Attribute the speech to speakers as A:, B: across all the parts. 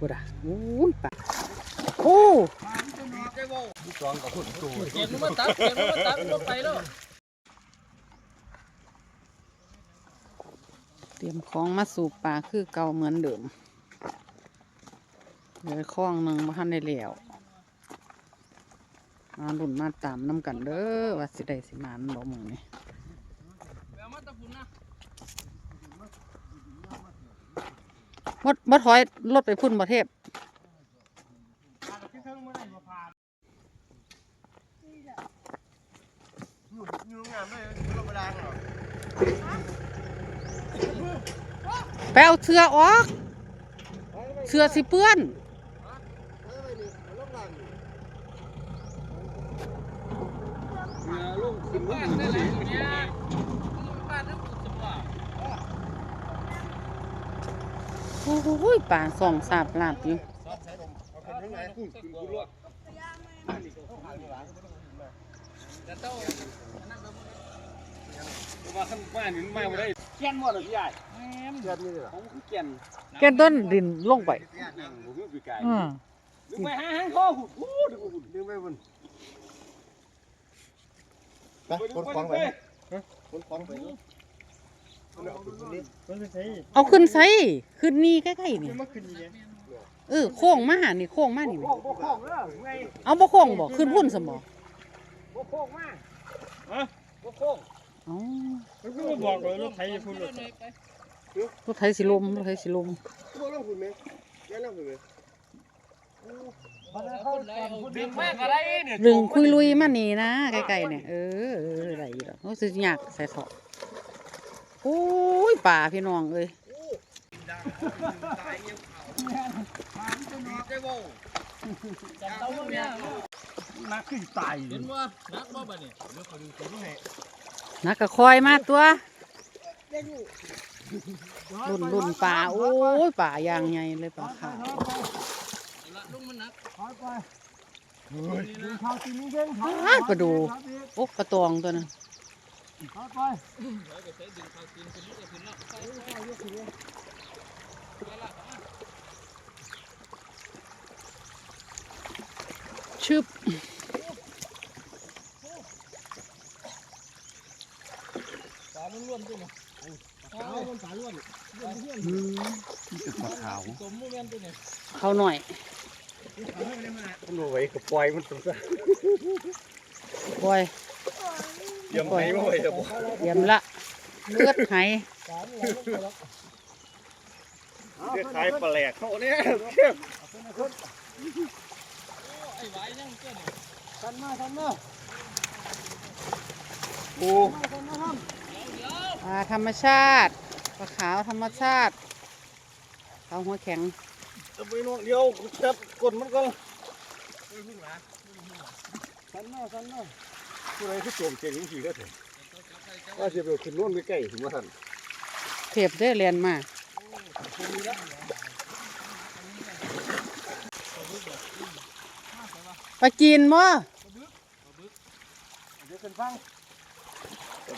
A: กูด่ะโอ้ยปลาโอ้
B: สองกับพุ่นตัว
C: เก็บมันมาตัดเก็บมันมาตัดมันไปแล้ว
A: เตรียมของมาสู่ปลาคือเก่าเหมือนเดิมเหลือคล้องหนึ่งมาทันได้แล้วมาหลุนมาตามน้ำกันเด้อว่าสิได้สิมานบ่มึงนี่
C: เอามาตะพุ่นนะ
A: มดมดถอยรถไปพุ่นประเทศ
B: อยู่อยู่งามเลเหรอ
A: ไปเอาเสื้อออกเสื้อสิเปื้อน
C: เรือลงขึ้นบ้านได้แล้วเนี่ยบ้านทั้งหมดสม ว่า
A: โอ้ยป่าส่องสาบลาบอยู่
B: เอาเป็นยังไงคุณคุณคุณรวด
C: แต่เต้า
B: มาขั้นบ้านนี่มาไม่ได้เขียนหมดเลยพี่ใหญ่เขียนนี่เหรอผมเขียน
A: แกต้นดินลงไป
B: ผมไม่ปีกาย
A: อืม
B: ดึงไปหาหางพ่อหุ่นพูดดึงไปหุ่นไปคนฟังไปคนฟังไป
A: เอาขึ้นไซขึ้นนี่ใกล้ๆนี่เออโค้งมาหานี่โค้งมานี่แหม
B: โค้งโค้งเด้อไง
A: เอาบ่โค้งบ่ขึ้นพุ่นสมบ่
B: โค้งมาฮะโค้ง
A: เอา
D: มันก็มาบอกเลยรถไถพุ่นรถ
A: รถไถสิลมรถไถสิลม
B: บ่ลงหุ่นไหมแย่ลงหุ่นไหม
C: ดึงมากอะไรเนี่ย
A: ดึงคุยลุยมานี่นะใกล้ๆเนี่ยเออเออได้อยู่ดอกโอ้สิยากใส่เถาะโอ้ยป่าพี่น้องเอ้ย
C: จับเต้าเนี่ย
D: นักขึ้นตาย
C: เห็นว่านักบ่บ่เนี่ย
A: นักก็คอยมาตัวรุ่นรุ่นป่าโอ้ยป่ายางใหญ่เลยป่าขาว
C: ละลุงมันนัก
D: ข้าวกินนี่เด้ง
A: อ้าปลาดูโอ้ปลาตองตัวนึง
D: ข้าวไป
C: เราก็ใช้ดึงเขากินขึ้นก็ขึ้นแล้ว
A: ชึบ
C: ปลาล้วนๆตัวนี้
B: ขาวมันสายล้วน
A: อืม
B: ปลาขาว
C: สมมูแม่นตัวนี้
A: เขาหน่อย
B: มันเอาไว้กับปล่อยมันสงสาร
A: บอย
B: เยี่ยมไหมไม่ไหวจะบอก
A: เยี่ยมละเลือดไห
B: เรียกขายปลาแหลกเขาเนี่ย
C: ไอ้ไว้ยังเจ้านี่
D: ทันมาทันมา
B: โอ้
A: ปลาธรรมชาติปลาขาวธรรมชาติเขาหัวแข็ง
B: จะไปน้องเดียวจับกดมันก็
D: ทันมาทันมา
B: ผู้ใดที่โจมเก่งจริงๆก็เถอะว่าจะไปขึ้นนู่นไปใกล้ถึงว่าท่าน
A: เทียบได้เรียนมาปลาจีนมั้
B: เดี๋ยวกันฟัง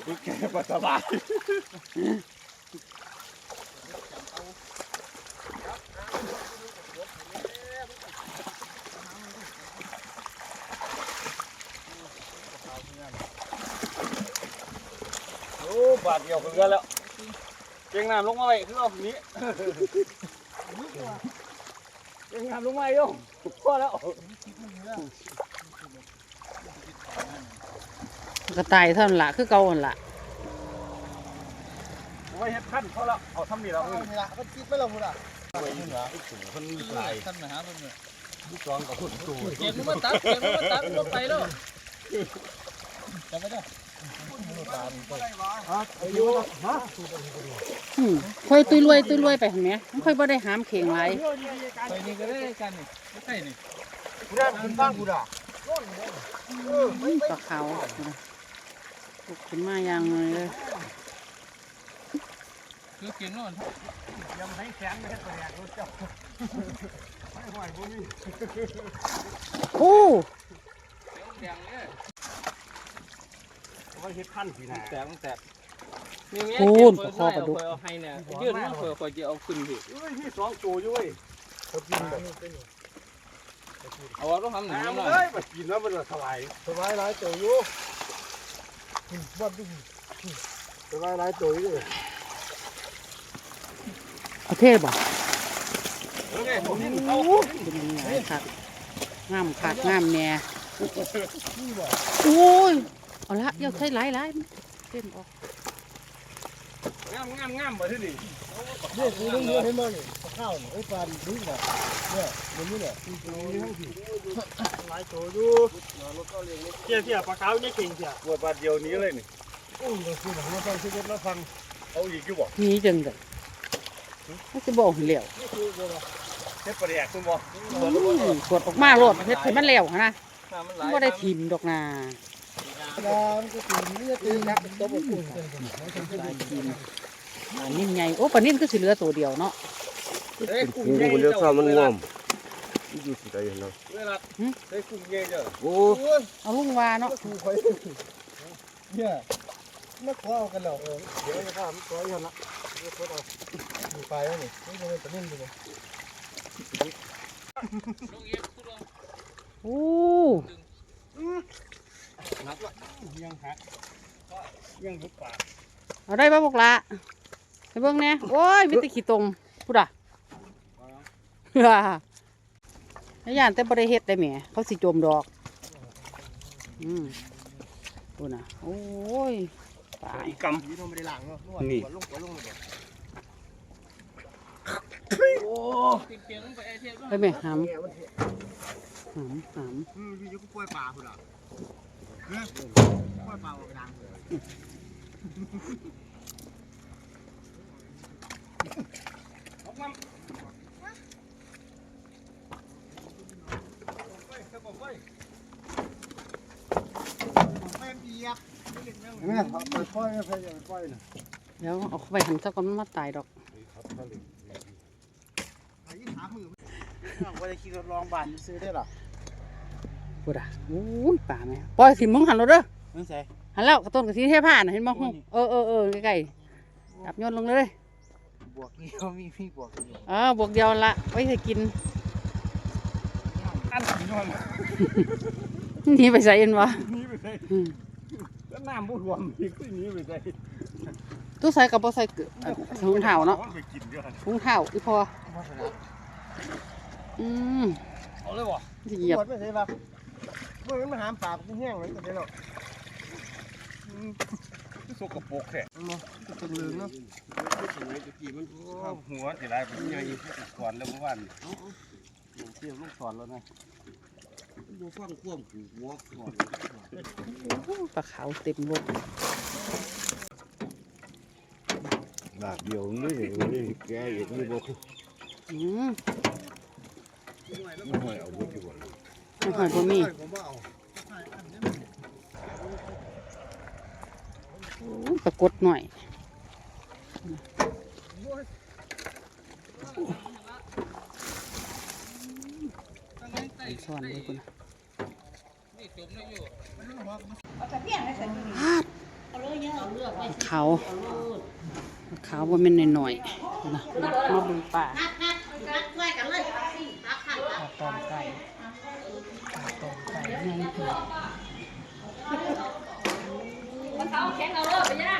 B: บิ๊กแค่ปลาสบาย บาดเดียวกันแล้วเก่งน้ำลงมาไว้คือเอานี้เก่งน้ำลงมาโยพอแล้ว
A: กระต่ายเท่านั้นละคือเก่าหั่นละ
B: ไว้เฮ็ดขั้นเขาแล้วเอาทำนี่แล้วนี่ละมันคิดไม่ลงละไว้นี่ละไอ้สูงมันมีหลาย
C: ท่านมาหาผมเนี่ย
B: ลูกจองกับพุ่นตัว
C: เก็บมันมาตัดเก็บมันมาตัดมันไปแล้วจำไม่ได้
B: อายุฮะ
A: อืมค่อยตุยรวยตุยรวยไปเห็นไหมมันค่อยบ่ได้หามเข่งไร
C: ไปนี่ก็ได้กันนี่ไม่ใช่นี่
B: กูได้คุณบ้างกูด่า
A: ปลาขาวลุกขึ้นมาอย่างเลย
C: คือกินนู่น
B: ยังให้แข็งเลยตัวแรกรถเจ้าไม่ไหวพวกนี้
A: โอ้
C: แดงเลย
B: ไว้เฮ็ดขั้นสินะ
C: แตกแตกนี่เมียเก็บเปิดได้เอาไปเอาให้เนี่ยยืดมาเผื่อคอยจะเอาขึ้นพี่
B: เอ้ยที่สองตัวอยู่เว้ย
D: เขากินแบบ
C: เอาว่าต้องทำหนึ่ง
B: น้ำ
C: หน่อย
B: เอ้ยมากินแล้วมันสบาย
D: สบายหลายตัวอยู่บ้านดูสบายหลายตัวอยู่เลย
A: เอาเทศบ่
B: โอเคผมนี่เขา
A: เป็นยังไงคักงามคักงามแน่
D: นี่บ่
A: โอ้ย เอาละอย่าใช้หลายหลายเต้นออก
B: งามงามงามมาที่นี่
D: เนี่ยคือเรื่องเนื้อเห็นบ่นี่ข้าวนี่ไอ้ปลาดิ้งแบบเนี่ยมันนี่แหละมีตัวนี้ทั้งสี่หลายตัวอยู่เจี๊ยเจี๊ยปลาขาวเนี่ยเก่งเจี๊ย
B: ปวดบาดเดียวนี้เลยนี่
D: โอ้ยเราคือหนังมาฟังชีวิตเราฟัง
B: เอาอีกอยู่บ่
A: หนี่จังเลยไม่จะบอกให้เหลว
D: นี่คือบ่ล่ะ
B: เฮ็ดปลาแดกคุณบ่
A: อืมกดออกมาโลดเฮ็ดให้มันเหลวหั่นนะ
C: น้ำมันไหล
A: บ่ได้ทิมดอกนา
D: นก็ตีนี่จะตีนักตัวบ่กุ้ง
A: ได้ทิมปลานิ่มใหญ่โอ้ปลานิ่มก็สิเหลือตัวเดียวเนาะ
C: เอ้ยกุ้ง
B: กู
C: ใหญ่
B: เลือก
C: เจ้า
B: ซ้ำมันงอมอยู่สิได้เนาะ
C: เวลาเอ้ยกุ้งใหญ่เจ้า
B: โอ้
A: เอาลุงวาเนาะ
D: เนี่ยนักขอเอากันแล้วเออเดี๋ยวจะพามันตัวยันละเดี๋ยวเอาดูไปแล้วนี่นี่เป็นตะนิ่มอยู่เลย
A: โอ้
D: ยังหักยังหุบปาก
A: เอาได้ป่ะพวกละไปเบิ่งแหน่โอ้ยมีแต่ขี้ตมพูดอะฮ่าไอ้ย่านแต่บ่ได้เฮ็ดได้แหมเขาสิจมดอก อืมพูดน่ะโอ้ยตาย
B: อีกำ
D: ยีนไม่ได้ล้างเนาะนวด
B: นี่
D: หัวลงหัวลงเลย
C: เก่งๆไปไอ้เทียบ
A: ไปแม่หำ
D: เนี่ยมันเห็น
A: หำห
D: อืมพี่ยกกล้วยป่าพุ่นอะ เฮ้ยกล้วยป่ากระดังไม่เอาไปปล่อยไปปล่อยนะ
A: เดี๋ยวเอาไปหันซะก่อนมันมาตายดอก
D: ไอ้ถามมือว่าจะขี่รถรองบ้านซื้อได้หรอ
A: พูดอะโอ้ยป่าแม่ปล่อยสิมึงหันรถเด้อ
D: ไม่ใช่
A: หันแล้วกระต้นกระสีเทผ้าน่ะเห็นบ่ฮู้เออเออเออใกล้ๆจับโยนลงเลย
D: บวกนี่เขามีพี่บวกอยู่
A: เออบวกเดียวละไว้ให้กิน
B: อันนี้มัน
A: หนี่ไปใส่เอ็นวะ
B: นี่ไปใส่
A: อืม
B: แล้วน้ำบ่รวมอีกนี่ไปใส่
A: ตู้ใส่กับบ่ใส่เกลือเอ่อถุงเท้าเนาะ
B: ไปกินด้วย
A: ถุงเท้าอีพออืม
C: เอาเลยบ่
A: สิเหยียบ
D: บวกไม่ใช่ป่ะเมื่อมันหามปากมันแห้งเลยก็ได้หรอก
B: สกปรกแท้
D: มันจะลืมเนาะ
B: หัวสิได้เป็นใหญ่ก่อนแล้วเมื่อวานเทียบลูกศรแล้วนะ
D: ดูฟังควมหูหัวก่อน
A: ปลาขาวเต็มรถ
B: บาทเดียวนี่นี่แกอีกนี่บ่
A: อืม
B: ไม่ค่อยเอาบ่ดีกว่า
A: ไม่ค่อยบ่มีปรากดหน่อยสอนเลยคุณ
C: เขา
A: เขาว่ามันหน่อยๆนะมาบึงป่าตอ
E: นไก่ 我搞个天狗了，看见啦！